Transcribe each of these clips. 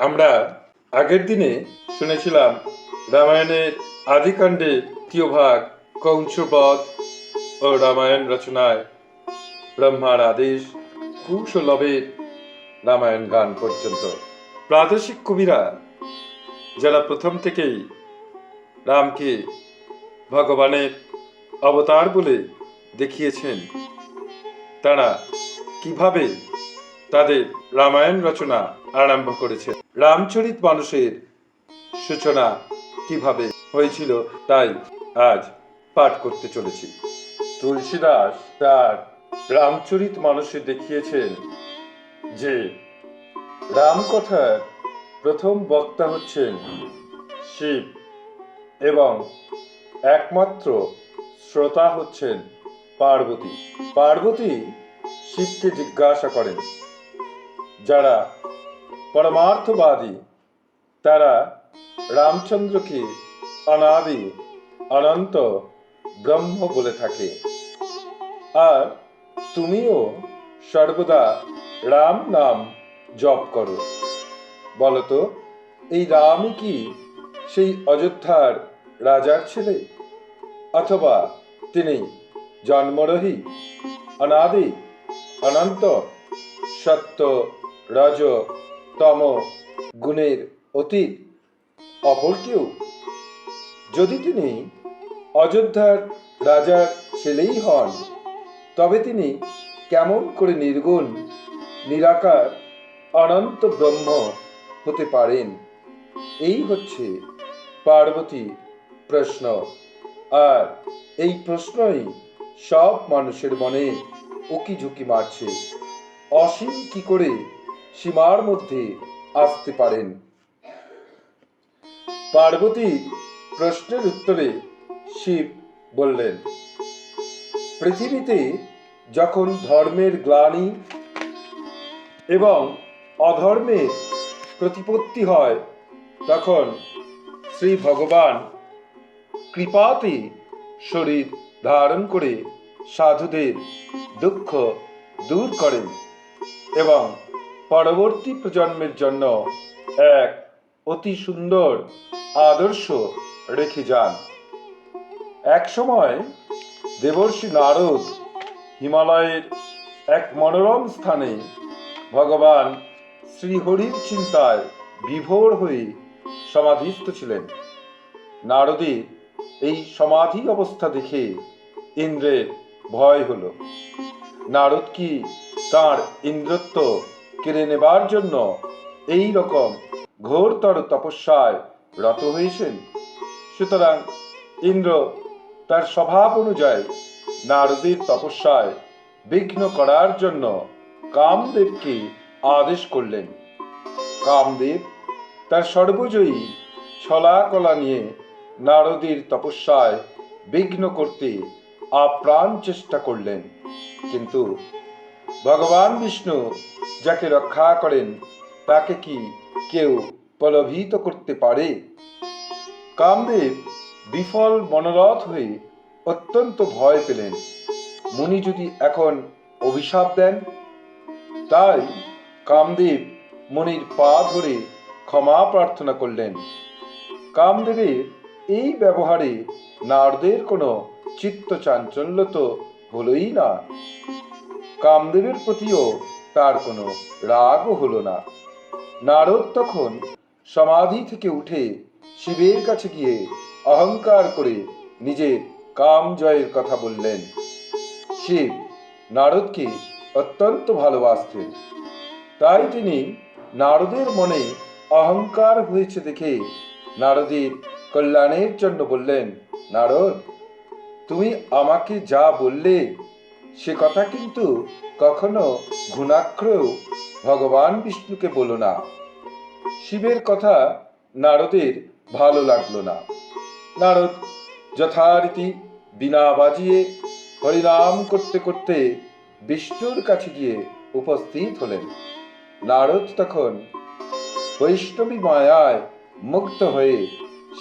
আমরা আগের দিনে শুনেছিলাম রামায়ণের আদিকাণ্ডে ভাগ কংসবধ ও রামায়ণ রচনায় ব্রহ্মার আদেশ কুশ ও লবের রামায়ণ গান পর্যন্ত। প্রাদেশিক কবিরা যারা প্রথম থেকেই রামকে ভগবানের অবতার বলে দেখিয়েছেন, তারা কীভাবে তাদের রামায়ণ রচনা আরম্ভ করেছে রামচরিত মানুষের সূচনা কীভাবে হয়েছিল তাই আজ পাঠ করতে চলেছি। তুলসীদাস তার রামচরিত মানুষে দেখিয়েছেন যে রামকথার প্রথম বক্তা হচ্ছেন শিব এবং একমাত্র শ্রোতা হচ্ছেন পার্বতী। পার্বতী শিবকে জিজ্ঞাসা করেন, যারা পরমার্থবাদী। তারা রামচন্দ্রকে অনাদি, অনন্ত ব্রহ্ম বলে থাকে। আর তুমিও সর্বদা রাম নাম জপ করো। বলতো, এই রামই কি সেই অযোধ্যার রাজার ছেলে? অথবা তিনি জন্মরহি, অনাদি, অনন্ত, সত্য, রজ তম গুণের অতীত অপর কেউ যদি তিনি অযোধ্যার রাজার ছেলেই হন, তবে তিনি কেমন করে নির্গুণ, নিরাকার, অনন্ত ব্রহ্ম হতে পারেন? এই হচ্ছে পার্বতী প্রশ্ন। আর এই প্রশ্নই সব মানুষের মনে উকি ঝুঁকি মারছে। অসীম কি করে সীমার মধ্যে আসতে পারেন। পার্বতী প্রশ্নের উত্তরে শিব বললেন, পৃথিবীতে যখন ধর্মের গ্লানি এবং অধর্মের প্রতিপত্তি হয়, তখন শ্রী ভগবান কৃপাতে শরীর ধারণ করে সাধুদের দুঃখ দূর করেন এবং পরবর্তী প্রজন্মের জন্য এক অতি সুন্দর আদর্শ রেখে যান। এক সময় দেবর্ষি নারদ হিমালয়ের এক মনোরম স্থানে ভগবান শ্রীহরির চিন্তায় বিভোর হয়ে সমাধিস্থ ছিলেন। নারদের এই সমাধি অবস্থা দেখে ইন্দ্রের ভয় হল। নারদ কি তাঁর ইন্দ্রত্ব কেড়ে নেবার জন্য এই রকম ঘোরতর তপস্যায় রত হয়েছেন। সুতরাং ইন্দ্র তার স্বভাব অনুযায়ী নারদীর তপস্যায় বিঘ্ন করার জন্য কামদেবকে আদেশ করলেন। কামদেব তার সর্বজয়ী ছলা কলা নিয়ে নারদীর তপস্যায় বিঘ্ন করতে আপ্রাণ চেষ্টা করলেন। কিন্তু ভগবান বিষ্ণু যাকে রক্ষা করেন, তাকে কি কেউ প্রলোভিত করতে পারে? কামদেব বিফল মনোরথ হয়ে অত্যন্ত ভয় পেলেন। মুনি যদি এখন অভিশাপ দেন? তাই কামদেব মুনির পা ধরে ক্ষমা প্রার্থনা করলেন। কামদেবের এই ব্যবহারে নারদের কোনো চিত্ত চাঞ্চল্য তো হলোই না। কামদেবের প্রতিও তার কোনো রাগও হলো না। নারদ তখন সমাধি থেকে উঠে শিবের কাছে গিয়ে অহংকার করে নিজের কাম জয়ের কথা বললেন। শিব নারদকে অত্যন্ত ভালোবাসতেন। তাই তিনি নারদের মনে অহংকার হয়েছে দেখে নারদের কল্যাণের জন্য বললেন, নারদ, তুমি আমাকে যা বললে সে কথা কিন্তু কখনো ঘুণাক্রেও ভগবান বিষ্ণুকে বলো না। শিবের কথা নারদের ভালো লাগল না। নারদ যথারীতি বিনা বাজিয়ে হরিনাম করতে করতে বিষ্ণুর কাছে গিয়ে উপস্থিত হলেন। নারদ তখন বৈষ্ণবী মায়ায় মুক্ত হয়ে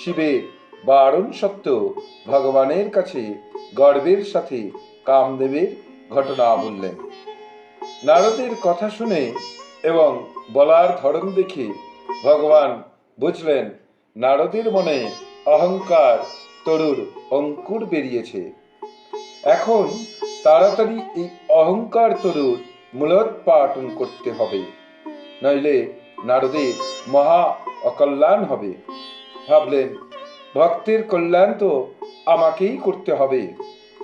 শিবের বারণ সত্ত্বেও ভগবানের কাছে গর্বের সাথে কামদেবের ঘটনা বললেন। নারদের কথা শুনে এবং বলার ধরন দেখে ভগবান বুঝলেন, নারদের মনে অহংকার তরুর অঙ্কুর বেরিয়েছে। এখন তাড়াতাড়ি এই অহংকার তরুর মূলোৎপাটন করতে হবে, নইলে নারদের মহা অকল্যাণ হবে। ভাবলেন, ভক্তের কল্যাণ তো আমাকেই করতে হবে।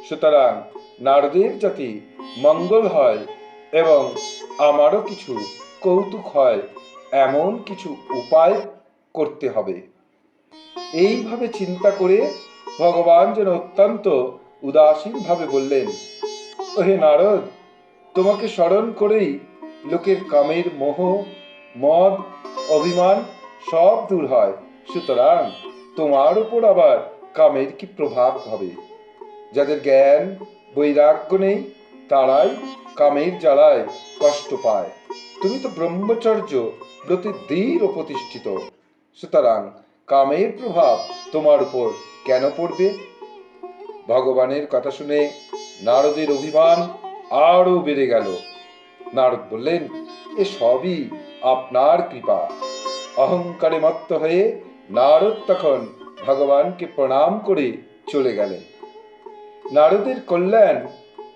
সুতরাং নারদের যাতে মঙ্গল হয় এবং আমারও কিছু কৌতুক হয়, এমন কিছু উপায় করতে হবে। এইভাবে চিন্তা করে ভগবান যেন অত্যন্ত উদাসীনভাবে বললেন, ওহে নারদ, তোমাকে স্মরণ করেই লোকের কামের মোহ, মদ, অভিমান সব দূর হয়। সুতরাং তোমার উপর আবার কামের কি প্রভাব হবে? যাদের জ্ঞান বৈরাগ্য নেই, তারাই কামের জ্বালায় কষ্ট পায়। তুমি তো ব্রহ্মচর্য ব্রতে দৃঢ় প্রতিষ্ঠিত। সুতরাং কামের প্রভাব তোমার উপর কেন পড়বে? ভগবানের কথা শুনে নারদের অভিমান আরও বেড়ে গেল। নারদ বললেন, এ সবই আপনার কৃপা। অহংকারে মত্ত হয়ে নারদ তখন ভগবানকে প্রণাম করে চলে গেলেন। নারদের কল্যাণ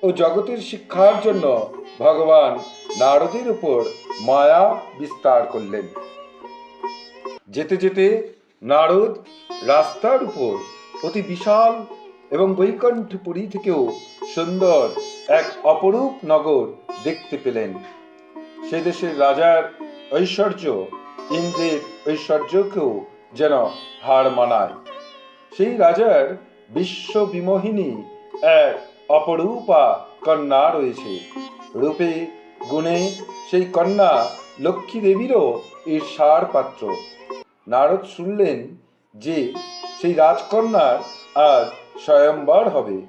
ও জগতের শিক্ষার জন্য ভগবান নারদের উপর মায়া বিস্তার করলেন। যেতে যেতে নারদ রাস্তার উপর অতি বিশাল এবং বৈকুণ্ঠপুরী থেকেও সুন্দর এক অপরূপ নগর দেখতে পেলেন। সে দেশের রাজার ঐশ্বর্য, ইন্দ্রের ঐশ্বর্যকেও যেন হার মানায়। সেই রাজার বিশ্ব বিমোহিনী এক অপরূপা কন্যা রয়েছে। রূপে, গুণে সেই কন্যা লক্ষ্মী দেবীরও ঈর্ষার পাত্র। নারদ শুনলেন যে সেই রাজকন্যার আজ স্বয়ম্বর হবে।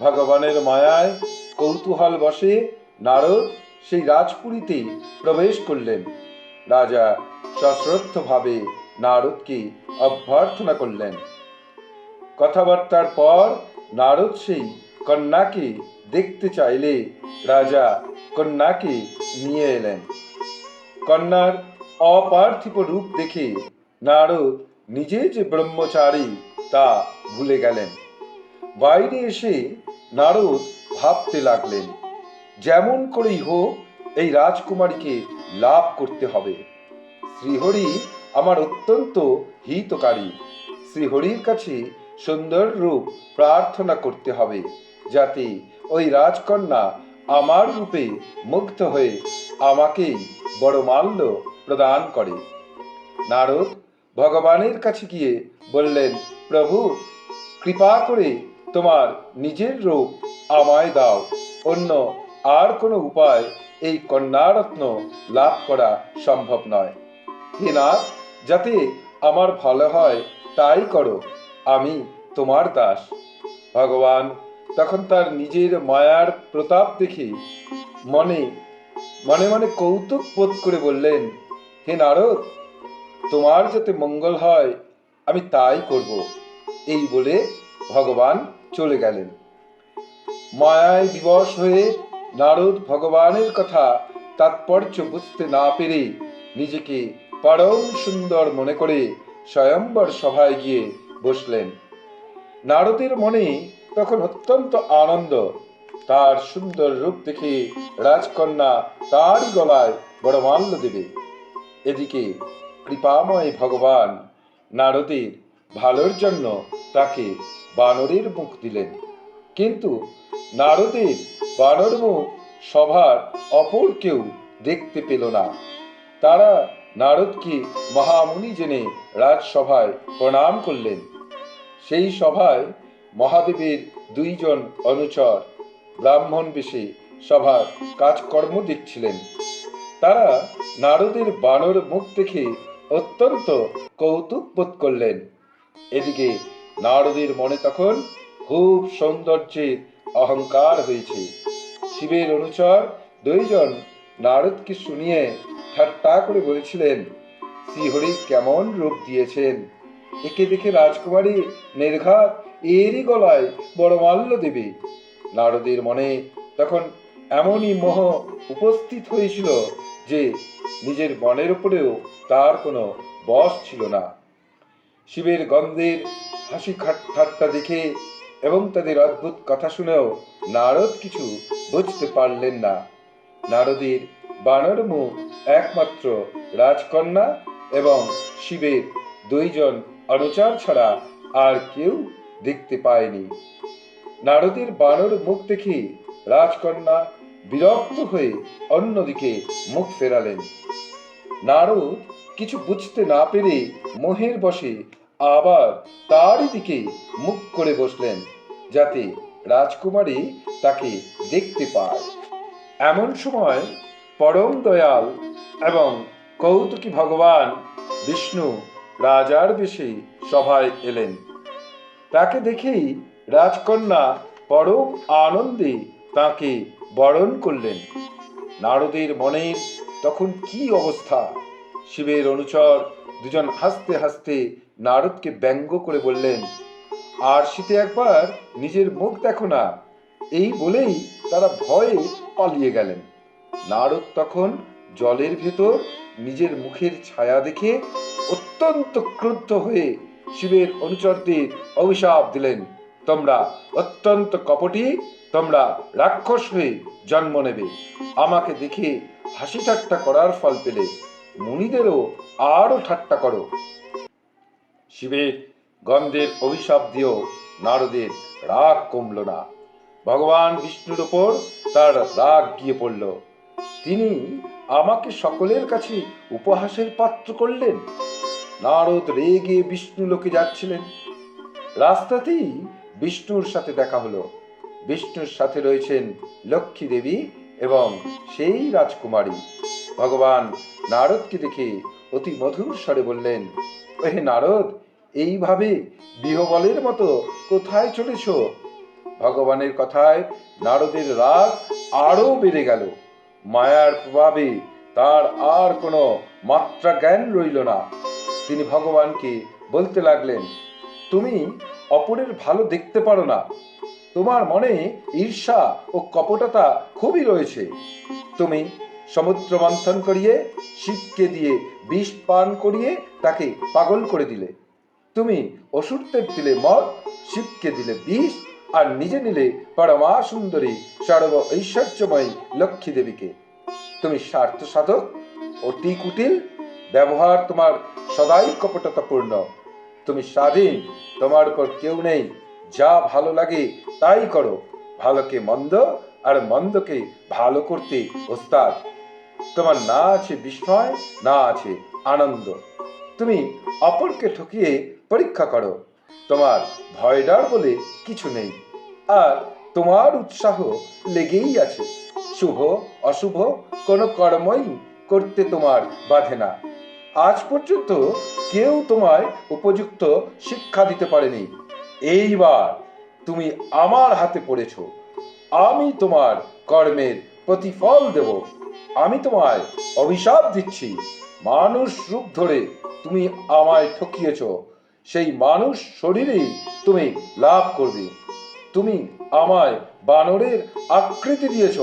ভগবানের মায়ায় কৌতূহল বসে নারদ সেই রাজপুরীতে প্রবেশ করলেন। রাজা সশ্রদ্ধভাবে নারদকে অভ্যর্থনা করলেন। কথাবার্তার পর নারদ সেই কন্যাকে দেখতে চাইলে রাজা কন্যাকে নিয়ে এলেন। কন্যার অপার্থিব রূপ দেখে নারদ নিজে যে ব্রহ্মচারী তা ভুলে গেলেন। বাইরে এসে নারদ ভাবতে লাগলেন, যেমন করেই হোক, এই রাজকুমারীকে লাভ করতে হবে। শ্রীহরি আমার অত্যন্ত হিতকারী। শ্রীহরির কাছে সুন্দর রূপ প্রার্থনা করতে হবে, যাতে ওই রাজকন্যা আমার রূপে মুগ্ধ হয়ে আমাকেই বড় মাল্য প্রদান করে। নারদ ভগবানের কাছে গিয়ে বললেন, প্রভু, কৃপা করে তোমার নিজের রূপ আমায় দাও, অন্য আর কোনো উপায় এই কন্যারত্ন লাভ করা সম্ভব নয়। হে নাথ, যাতে আমার ভালো হয়, তাই করো। আমি তোমার দাস। ভগবান তখন তার নিজের মায়ার প্রতাপ দেখে মনে মনে মনে কৌতুক বোধ করে বললেন, হে নারদ, তোমার যাতে মঙ্গল হয়, আমি তাই করব। এই বলে ভগবান চলে গেলেন। মায়ায় বিবশ হয়ে নারদ ভগবানের কথা তাৎপর্য বুঝতে না পেরে নিজেকে পরম সুন্দর মনে করে স্বয়ম্বর সভায় গিয়ে বসলেন। নারদের মনে তখন অত্যন্ত আনন্দ। তার সুন্দর রূপ দেখে রাজকন্যা তারই গলায় বড় মাল্য দেবে। এদিকে কৃপাময় ভগবান নারদের ভালোর জন্য তাকে বানরের মুখ দিলেন। কিন্তু নারদের বানর মুখ সভার অপর কেউ দেখতে পেল না। তারা নারদকে মহামুনি জেনে রাজসভায় প্রণাম করলেন। সেই সভায় মহাদেবের দুইজন অনুচর ব্রাহ্মণ বেশে সভার কাজকর্ম দেখছিলেন। তারা নারদের বানর মুখ দেখে অত্যন্ত কৌতুক বোধ করলেন। এদিকে নারদের মনে তখন খুব সৌন্দর্যের অহংকার হয়েছে। শিবের অনুচর দুইজন নারদকে শুনিয়ে ঠাট্টা করে বলেছিলেন, শ্রীহরি কেমন রূপ দিয়েছেন? একে দেখে রাজকুমারী নির্ঘাত এরই গলায় বড় মাল্য দেবে। নারদের মনে তখন এমনই মোহ উপস্থিত হয়েছিল যে নিজের মনের উপরেও তার কোনো বশ ছিল না। শিবের গন্ধের হাসি ঠাট্টা দেখে এবং তাদের অদ্ভুত কথা শুনেও নারদ কিছু বুঝতে পারলেন না। নারদের বানর মুখ একমাত্র রাজকন্যা এবং শিবের দুইজন অনুচার ছাড়া আর কেউ দেখতে পায়নি। নারদের বানর মুখ দেখে রাজকন্যা বিরক্ত হয়ে অন্যদিকে মুখ ফেরালেন। নারদ কিছু বুঝতে না পেরে মোহের বসে আবার তারই দিকে মুখ করে বসলেন, যাতে রাজকুমারী তাকে দেখতে পায়। এমন সময় পরম দয়াল এবং কৌতুকী ভগবান বিষ্ণু রাজার বেশে সভায় এলেন। তাকে দেখেই রাজকন্যা পরম আনন্দে তাকে বরণ করলেন। নারদের মনের তখন কি অবস্থা? শিবের অনুচর দুজন হাসতে হাসতে নারদকে ব্যঙ্গ করে বললেন, আর শীতে একবার নিজের মুখ দেখো না। এই বলেই তারা ভয়ে পালিয়ে গেলেন। নারদ তখন জলের ভেতর নিজের মুখের ছায়া দেখে অত্যন্ত ক্রুদ্ধ হয়ে শিবের অনুচরদের অভিশাপ দিলেন। তোমরা অত্যন্ত কপটী, তোমরা রাক্ষস হয়ে জন্ম নেবে। আমাকে দেখে হাসি ঠাট্টা করার ফল পেলে। মুনিদেরও আরও ঠাট্টা করো। শিবের গন্ধের অভিশাপ দিয়েও নারদের রাগ কমল না। ভগবান বিষ্ণুর ওপর তার রাগ গিয়ে পড়ল। তিনি আমাকে সকলের কাছে উপহাসের পাত্র করলেন। নারদ রেগে বিষ্ণু লোকে যাচ্ছিলেন। রাস্তাতেই বিষ্ণুর সাথে দেখা হলো। বিষ্ণুর সাথে রয়েছেন লক্ষ্মী দেবী এবং সেই রাজকুমারী। ভগবান নারদকে দেখে অতি মধুর স্বরে বললেন, ওহে নারদ, এইভাবে বিহবলের মতো কোথায় চলেছ? ভগবানের কথায় নারদের রাগ আরও বেড়ে গেল। মায়ার প্রভাবে তার আর কোনো মাত্রা জ্ঞান রইল না। তিনি ভগবানকে বলতে লাগলেন, তুমি অপরের ভালো দেখতে পারো না। তোমার মনে ঈর্ষা ও কপটতা খুবই রয়েছে। তুমি সমুদ্র মন্থন করিয়ে, শিবকে দিয়ে বিষ পান করিয়ে তাকে পাগল করে দিলে। তুমি অসুরদের দিলে মদ, শিবকে দিলে বিষ আর নিজে নিলে পরমা সুন্দরী সর্ব ঐশ্বর্যময়ী লক্ষ্মী দেবীকে। তুমি স্বার্থ সাধক, অতি কুটিল, ব্যবহার তোমার সদাই কপটতাপূর্ণ। তুমি স্বাধীন, তোমার উপর কেউ নেই, যা ভালো লাগে তাই করো। ভালোকে মন্দ আর মন্দকে ভালো করতে ওস্তাদ। তোমার না আছে বিস্ময়, না আছে আনন্দ। তুমি অপরকে ঠকিয়ে পরীক্ষা করো। তোমার ভয় ডর বলে কিছু নেই। আর তোমার উৎসাহ লেগেই আছে। শুভ, অশুভ কোনো কর্মই করতে তোমার বাধে না। আজ পর্যন্ত কেউ তোমায় উপযুক্ত শিক্ষা দিতে পারেনি। এইবার তুমি আমার হাতে পড়েছ। আমি তোমার কর্মের প্রতিফল দেব। আমি তোমায় অভিশাপ দিচ্ছি। মানুষ রূপ ধরে তুমি আমায় ঠকিয়েছ। সেই মানুষ শরীরেই তুমি লাভ করবে। তুমি আমায় বানরের আকৃতি দিয়েছ।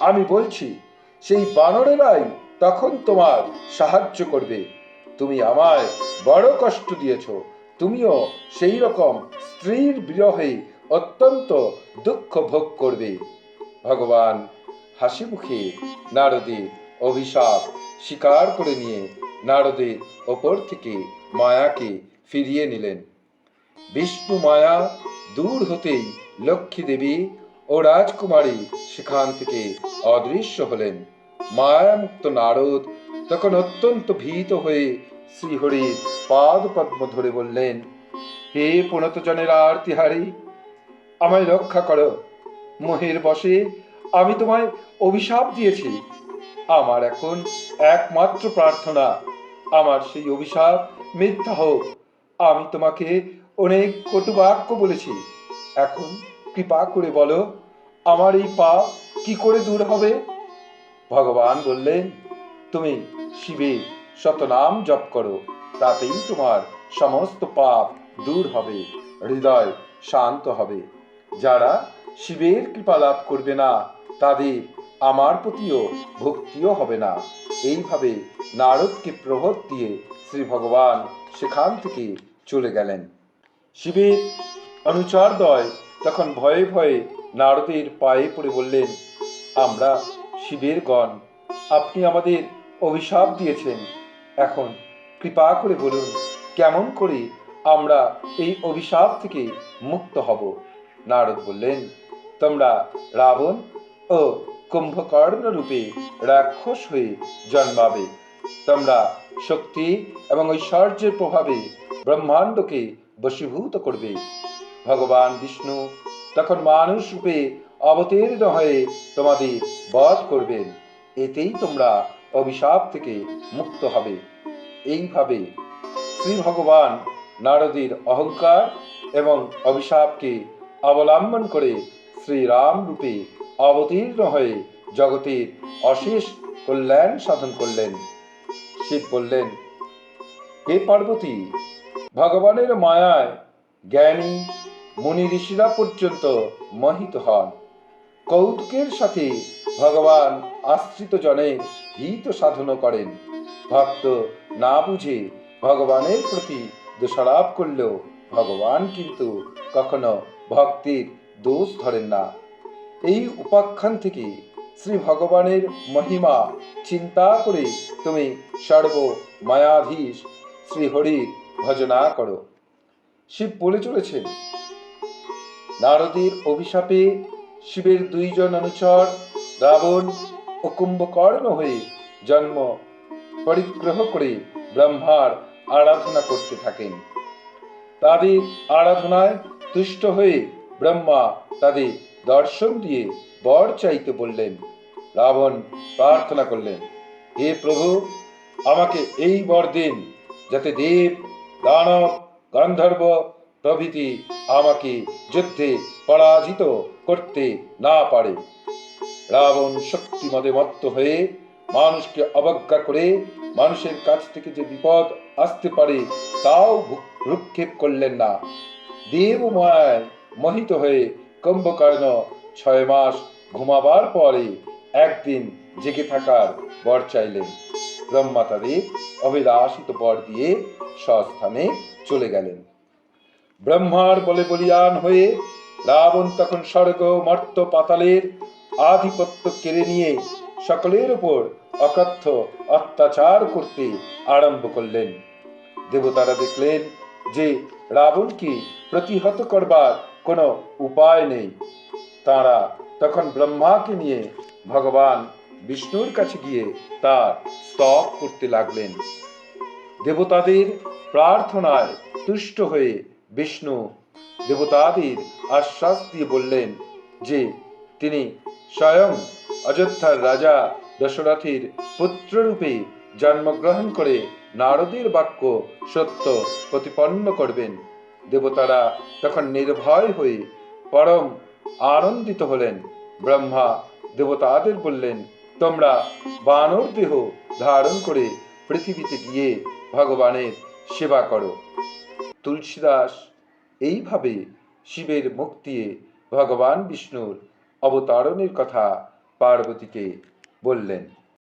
আমি বলছি, সেই বানরেরাই তখন তোমার সাহায্য করবে। তুমি আমায় বড় কষ্ট দিয়েছ। তুমিও সেই রকম স্ত্রীর বিরহে অত্যন্ত দুঃখ ভোগ করবে। ভগবান হাসি মুখে নারদের অভিশাপ স্বীকার করে নিয়ে নারদের ওপর থেকে মায়াকে ফিরিয়ে নিলেন। বিষ্ণু মায়া দূর হতেই লক্ষ্মী দেবী ও রাজকুমারী সেখান থেকে অদৃশ্য হলেন। মায়ামুক্ত নারদ তখন অত্যন্ত ভীত হয়ে শ্রীহরির পাদ পদ্ম ধরে বললেন, হে পুনতজনের আরতিহারি, আমায় রক্ষা করো। মোহের বসে আমি তোমায় অভিশাপ দিয়েছি। আমার এখন একমাত্র প্রার্থনা, আমার সেই অভিশাপ মিথ্যা হোক। আমি তোমাকে অনেক কটু বাক্য বলেছি। এখন কৃপা করে বলো, আমার এই পাপ কি করে দূর হবে? ভগবান বললেন, তুমি শিবের শতনাম জপ করো, তাতেই তোমার সমস্ত পাপ দূর হবে, হৃদয় শান্ত হবে। যারা শিবের কৃপা লাভ করবে না, তাদের আমার প্রতিও ভক্তিও হবে না। এইভাবে নারদকে প্রবোধ দিয়ে শ্রী ভগবান সেখান থেকে চলে গেলেন। শিবের অনুচরদ্বয় তখন ভয়ে ভয়ে নারদের পায়ে পড়ে বললেন, আমরা শিবের গণ, আপনি আমাদের অভিশাপ দিয়েছেন। এখন কৃপা করে বলুন, কেমন করে আমরা এই অভিশাপ থেকে মুক্ত হব? নারদ বললেন, তোমরা রাবণ ও কুম্ভকর্ণ রূপে রাক্ষস হয়ে জন্মাবে। তোমরা শক্তি এবং ঐশ্বর্যের প্রভাবে ব্রহ্মাণ্ডকে বশীভূত করবে। ভগবান বিষ্ণু তখন মানুষ রূপে অবতীর্ণ হয়ে তোমাদের বধ করবেন। এতেই তোমরা অভিশাপ থেকে মুক্ত হবে। এইভাবে শ্রী ভগবান নারদের অহংকার এবং অভিশাপকে অবলম্বন করে শ্রীরাম রূপে অবতীর্ণ হয়ে জগতের অশেষ কল্যাণ সাধন করলেন। শিব বললেন, হে পার্বতী, ভগবানের মায়ায় জ্ঞানী মুনি ঋষিরা পর্যন্ত মোহিত হন। কৌতুকের সাথে ভগবান আশ্রিত জনের হিত সাধন করেন। ভক্ত না বুঝে ভগবানের প্রতি দোষারোপ করলেও ভগবান কিন্তু কখনো ভক্তির দোষ ধরেন না। এই উপাখ্যান থেকে শ্রী ভগবানের মহিমা চিন্তা করে তুমি সর্ব মায়াধীশ শ্রী হরির ভজনা করো। শিব বলে চলেছেন, নারদের অভিশাপে শিবের দুইজন অনুচর রাবণ ও কুম্ভকর্ণ হয়ে জন্ম পরিগ্রহ করে ব্রহ্মার আরাধনা করতে থাকেন। তাদের আরাধনায় তুষ্ট হয়ে ব্রহ্মা তাদের দর্শন দিয়ে বর চাইতে বললেন, রাবণ প্রার্থনা করলেন, হে প্রভু, আমাকে এই বর দিন, যাতে দেব, দানব, গন্ধর্ব প্রভৃতি আমাকে যুদ্ধে পরাজিত করতে না পারে। রাবণ শক্তিমদে মত্ত হয়ে মানুষকে অবজ্ঞা করে মানুষের কাছ থেকে যে বিপদ আসতে পারে তাও ভু- ভ্রুক্ষেপ করলেন না। দেব মায়ায় মোহিত হয়ে কুম্ভকর্ণ ছয় মাস ঘুমাবার পরে একদিন জেগে থাকার বর চাইলেন। ব্রহ্মা তাদের অভিলাষিত বর দিয়ে স্বস্থানে চলে গেলেন। ব্রহ্মার বলে বলিয়ান হয়ে রাবণ তখন স্বর্গ, মর্ত, পাতালের আধিপত্য কেড়ে নিয়ে সকলের উপর অকথ্য অত্যাচার করতে আরম্ভ করলেন। দেবতারা দেখলেন যে রাবণকে প্রতিহত করবার কোনো উপায় নেই। তারা তখন ব্রহ্মাকে নিয়ে ভগবান বিষ্ণুর কাছে গিয়ে তার স্তব করতে লাগলেন। দেবতাদের প্রার্থনায় তুষ্ট হয়ে বিষ্ণু দেবতাদের আশ্বাস দিয়ে বললেন যে, তিনি স্বয়ং অযোধ্যার রাজা দশরথের পুত্ররূপে জন্মগ্রহণ করে নারদের বাক্য সত্য প্রতিপন্ন করবেন। দেবতারা তখন নির্ভয় হয়ে পরম আনন্দিত হলেন। ব্রহ্মা দেবতাদের বললেন, তোমরা বানর দেহ ধারণ করে পৃথিবীতে গিয়ে ভগবানের সেবা করো। তুলসীদাস এইভাবে শিবের দিয়ে ভগবান বিষ্ণুর অবতারণের কথা পার্বতীকে বললেন।